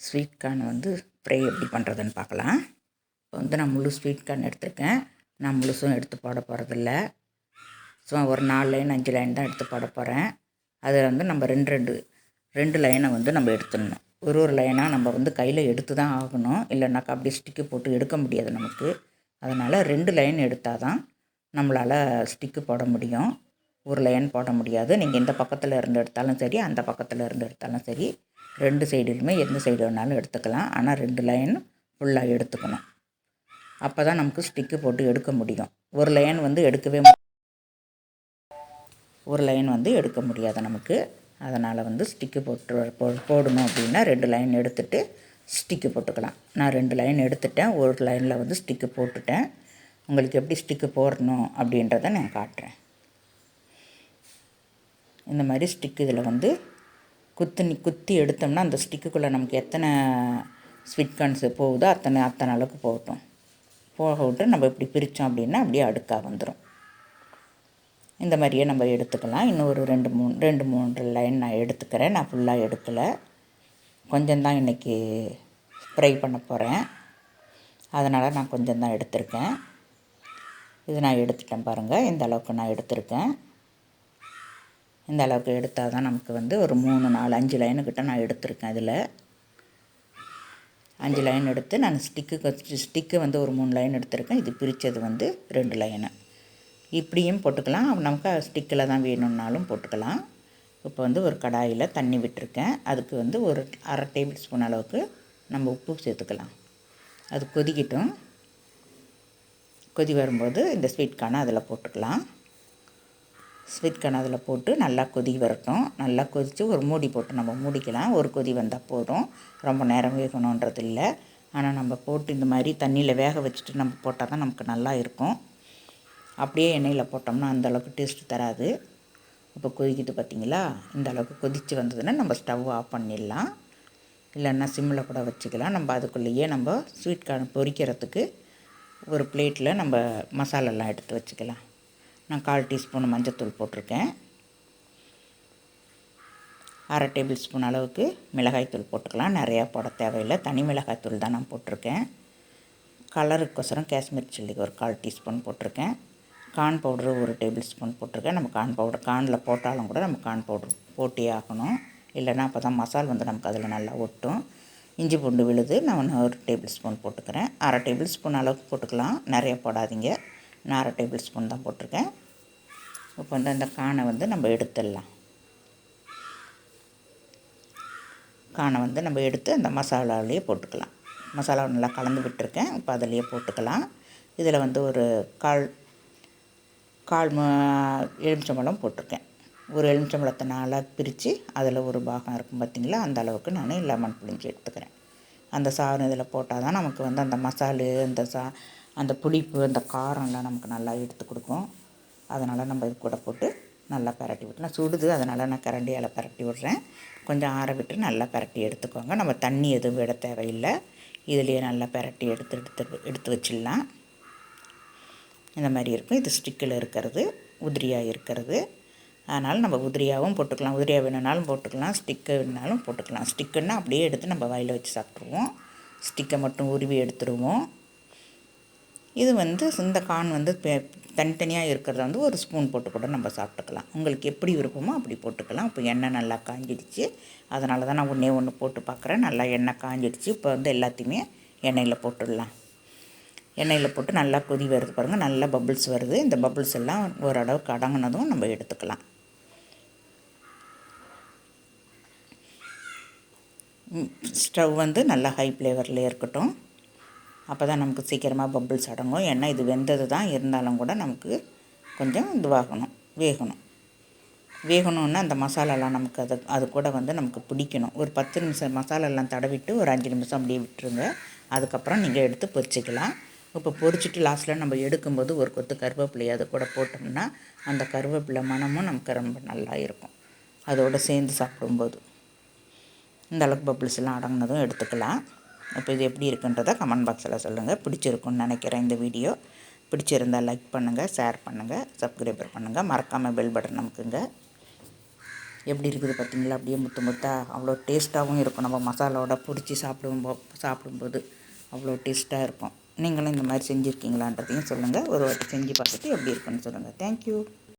Sweet corn வந்து fry எப்படி பண்ணுறதுன்னு பார்க்கலாம். இப்போ வந்து நான் முழு ஸ்வீட் கார்ன் எடுத்திருக்கேன். நான் முழுசும் எடுத்து போட போகிறதில்ல சும்மா ஒரு நாலு லைன் அஞ்சு லைன் தான் எடுத்து போட போகிறேன் அதில் வந்து நம்ம ரெண்டு ரெண்டு ரெண்டு லைனை வந்து நம்ம எடுத்துடணும். ஒரு ஒரு லைனாக நம்ம வந்து கையில் எடுத்து தான் ஆகணும். இல்லைனாக்கா அப்படியே ஸ்டிக்கு போட்டு எடுக்க முடியாது நமக்கு. அதனால் ரெண்டு லைன் எடுத்தால் தான் நம்மளால் ஸ்டிக்கு போட முடியும். ஒரு லைன் போட முடியாது. நீங்கள் இந்த பக்கத்தில் இருந்து எடுத்தாலும் சரி அந்த பக்கத்தில் இருந்து எடுத்தாலும் சரி ரெண்டு சைடுலையுமே எந்த சைடு வேணாலும் எடுத்துக்கலாம். ஆனால் ரெண்டு லைன் ஃபுல்லாக எடுத்துக்கணும். அப்போ தான் நமக்கு ஸ்டிக்கு போட்டு எடுக்க முடியும். ஒரு லைன் வந்து எடுக்கவே ஒரு லைன் வந்து எடுக்க முடியாது நமக்கு. அதனால் வந்து ஸ்டிக்கு போட்டு போ- போடணும் அப்படின்னா ரெண்டு லைன் எடுத்துட்டு ஸ்டிக்கு போட்டுக்கலாம். நான் ரெண்டு லைன் எடுத்துட்டேன். ஒரு லைனில் வந்து ஸ்டிக்கு போட்டுட்டேன். உங்களுக்கு எப்படி ஸ்டிக்கு போடணும் அப்படின்றத நான் காட்டுறேன். இந்த மாதிரி ஸ்டிக் இதில் வந்து குத்து குத்தி எடுத்தோம்னா அந்த ஸ்டிக்குக்குள்ளே நமக்கு எத்தனை ஸ்வீட் கார்ன்ஸ் போகுதோ அத்தனை அத்தனை அளவுக்கு போகட்டும். போக விட்டு நம்ம இப்படி பிரித்தோம் அப்படின்னா அப்படியே அடுக்காக வந்துடும் இந்த மாதிரியே நம்ம எடுத்துக்கலாம். இன்னும் ஒரு ரெண்டு மூணு ரெண்டு மூன்று லைன் நான் எடுத்துக்கிறேன். நான் ஃபுல்லாக எடுக்கலை. கொஞ்சம்தான் இன்றைக்கி ஃப்ரை பண்ண போகிறேன் அதனால் நான் கொஞ்சம் தான் எடுத்திருக்கேன். இது நான் எடுத்துட்டேன் பாருங்கள் இந்த அளவுக்கு நான் எடுத்திருக்கேன். இந்த அளவுக்கு எடுத்தால் தான் நமக்கு வந்து ஒரு மூணு நாலு அஞ்சு லைனுக்கிட்ட நான் எடுத்திருக்கேன் இதில். அஞ்சு லைன் எடுத்து நான் ஸ்டிக்கு ஸ்டிக்கு வந்து ஒரு மூணு லைன் எடுத்திருக்கேன். இது பிரித்தது வந்து ரெண்டு லைனு இப்படியும் போட்டுக்கலாம். நமக்கு ஸ்டிக்கில் தான் வேணும்னாலும் போட்டுக்கலாம். இப்போ வந்து ஒரு கடாயில் தண்ணி விட்டுருக்கேன். அதுக்கு வந்து ஒரு அரை டேபிள் ஸ்பூன் அளவுக்கு நம்ம உப்பு சேர்த்துக்கலாம். அது கொதிக்கட்டும். கொதி வரும்போது இந்த ஸ்வீட் கார்னை அதில் போட்டுக்கலாம். ஸ்வீட் கன் அதில் போட்டு நல்லா கொதி வரட்டும். நல்லா கொதித்து ஒரு மூடி போட்டு நம்ம மூடிக்கலாம். ஒரு கொதி வந்தால் போதும். ரொம்ப நேரம் வேகணுன்றது இல்லை. ஆனால் நம்ம போட்டு இந்த மாதிரி தண்ணியில் வேக வச்சுட்டு நம்ம போட்டால் தான் நமக்கு நல்லா இருக்கும். அப்படியே எண்ணெயில் போட்டோம்னா அந்தளவுக்கு டேஸ்ட்டு தராது. இப்போ கொதிக்குது பார்த்தீங்களா இந்த அளவுக்கு கொதித்து வந்ததுன்னா நம்ம ஸ்டவ் ஆஃப் பண்ணிடலாம். இல்லைன்னா சிம்மில் கூட வச்சுக்கலாம். நம்ம அதுக்குள்ளேயே நம்ம ஸ்வீட் கார்ன் பொரிக்கிறதுக்கு ஒரு பிளேட்டில் நம்ம மசாலாலாம் எடுத்து வச்சுக்கலாம். நான் கால் டீஸ்பூன் மஞ்சத்தூள் போட்டிருக்கேன். அரை டேபிள் ஸ்பூன் அளவுக்கு மிளகாய்த்தூள் போட்டுக்கலாம். நிறையா போட தேவையில்லை. தனி மிளகாய்த்தூள் தான் நான் போட்டிருக்கேன். கலருக்கோசரம் காஷ்மீர் சில்லிக்கு ஒரு கால் டீஸ்பூன் போட்டிருக்கேன். கார்ன் பவுடரு ஒரு டேபிள் ஸ்பூன் போட்டிருக்கேன். நம்ம கார்ன் பவுடர் கார்னில் போட்டாலும் கூட நம்ம கார்ன் பவுடர் போட்டே ஆகணும். இல்லைன்னா அப்போ தான் மசால் வந்து நமக்கு அதில் நல்லா ஒட்டும். இஞ்சி பூண்டு விழுது நான் ஒன்று ஒரு டேபிள் ஸ்பூன் போட்டுக்கிறேன். அரை டேபிள் ஸ்பூன் அளவுக்கு போட்டுக்கலாம். நிறைய போடாதீங்க. நான் அரை டேபிள் ஸ்பூன் தான் போட்டிருக்கேன். இப்போ வந்து அந்த காணை வந்து நம்ம எடுத்துடலாம். காணை வந்து நம்ம எடுத்து அந்த மசாலாவிலேயே போட்டுக்கலாம். மசாலாவை நல்லா கலந்து விட்டுருக்கேன். இப்போ அதிலையே போட்டுக்கலாம். இதில் வந்து ஒரு கால் கால் எலுமிச்சம்பழம் போட்டிருக்கேன். ஒரு எலுமிச்சம்பழத்தை நாளாக பிரித்து அதில் ஒரு பாகம் இருக்கும் பார்த்திங்களா? அந்த அளவுக்கு நான் லெமன் புளிஞ்சு எடுத்துக்கிறேன். அந்த சாதம் இதில் போட்டால் தான் நமக்கு வந்து அந்த மசாலு அந்த சா அந்த புளிப்பு அந்த காரம்லாம் நமக்கு நல்லா எடுத்து கொடுக்கும். அதனால் நம்ம இது கூட போட்டு நல்லா பரட்டி விட்டு நான் சுடுது அதனால் நான் கரண்டியால் பரட்டி விட்றேன். கொஞ்சம் ஆற விட்டு நல்லா பரட்டி எடுத்துக்கோங்க. நம்ம தண்ணி எதுவும் விட தேவையில்லை. இதுலேயே நல்லா பரட்டி எடுத்து எடுத்து எடுத்து வச்சிடலாம். இந்த மாதிரி இருக்கும். இது ஸ்டிக்கில் இருக்கிறது உதிரியாக இருக்கிறது. அதனால் நம்ம உதிரியாகவும் போட்டுக்கலாம். உதிரியாக வேணுனாலும் போட்டுக்கலாம். ஸ்டிக்கு வேணுனாலும் போட்டுக்கலாம். ஸ்டிக்குன்னா அப்படியே எடுத்து நம்ம வாயில் வச்சு சாப்பிட்ருவோம் ஸ்டிக்கை மட்டும் உருவி எடுத்துருவோம். இது வந்து இந்த கான் வந்து பெ- தனித்தனியாக இருக்கிறத வந்து ஒரு ஸ்பூன் போட்டு கூட நம்ம சாப்பிட்டுக்கலாம். உங்களுக்கு எப்படி விருப்பமோ அப்படி போட்டுக்கலாம். இப்போ எண்ணெய் நல்லா காஞ்சிடுச்சு. அதனால தான் நான் ஒன்றே ஒன்று போட்டு பார்க்குறேன். நல்லா எண்ணெய் காஞ்சிடுச்சு. இப்போ வந்து எல்லாத்தையுமே எண்ணெயில் போட்டுடலாம். எண்ணெயில் போட்டு நல்லா கொதி வருது பாருங்கள் நல்லா பபுள்ஸ் வருது. இந்த பபுள்ஸ் எல்லாம் ஓரளவுக்கு அடங்கினதும் நம்ம எடுத்துக்கலாம். ஸ்டவ் வந்து நல்லா ஹை ஃப்ளேவரில் இருக்கட்டும். அப்போ தான் நமக்கு சீக்கிரமாக பப்புள்ஸ் அடங்கும். ஏன்னா இது வெந்தது தான் இருந்தாலும் கூட நமக்கு கொஞ்சம் இதுவாகணும். வேகணும். வேகணுன்னா அந்த மசாலாலாம் நமக்கு அது அது கூட வந்து நமக்கு பிடிக்கணும். ஒரு பத்து நிமிஷம் மசாலாலாம் தடவிட்டு ஒரு அஞ்சு நிமிஷம் அப்படியே விட்டுருங்க. அதுக்கப்புறம் நீங்கள் எடுத்து பொரிச்சிக்கலாம். இப்போ பொரிச்சிட்டு லாஸ்ட்டில் நம்ம எடுக்கும்போது ஒரு கொத்து கருவேப்பிலையை அது கூட போட்டோம்னா அந்த கருவேப்பிலை மணமும் நமக்கு ரொம்ப நல்லா இருக்கும். அதோடு சேர்ந்து சாப்பிடும்போது. இந்த அளவுக்கு பபிள்ஸ் எல்லாம் அடங்கினதும் எடுத்துக்கலாம். இப்போ இது எப்படி இருக்குன்றதை கமெண்ட் பாக்ஸில் சொல்லுங்கள் பிடிச்சிருக்குன்னு நினைக்கிறேன் இந்த வீடியோ. பிடிச்சிருந்தால் லைக் பண்ணுங்கள் ஷேர் பண்ணுங்கள் சப்ஸ்கிரைபர் பண்ணுங்கள் மறக்காமல் பெல் பட்டன் நமக்குங்க எப்படி இருக்குது பார்த்தீங்களா? அப்படியே முத்து முத்தாக அவ்வளோ டேஸ்ட்டாகவும் இருக்கும். நம்ம மசாலாவோட பிடிச்சி சாப்பிடும்போ சாப்பிடும்போது அவ்வளோ டேஸ்ட்டாக இருக்கும். நீங்களும் இந்த மாதிரி செஞ்சுருக்கீங்களான்றதையும் சொல்லுங்கள் ஒரு வாட்டி செஞ்சு பார்த்துட்டு எப்படி இருக்குன்னு சொல்லுங்கள் தேங்க்யூ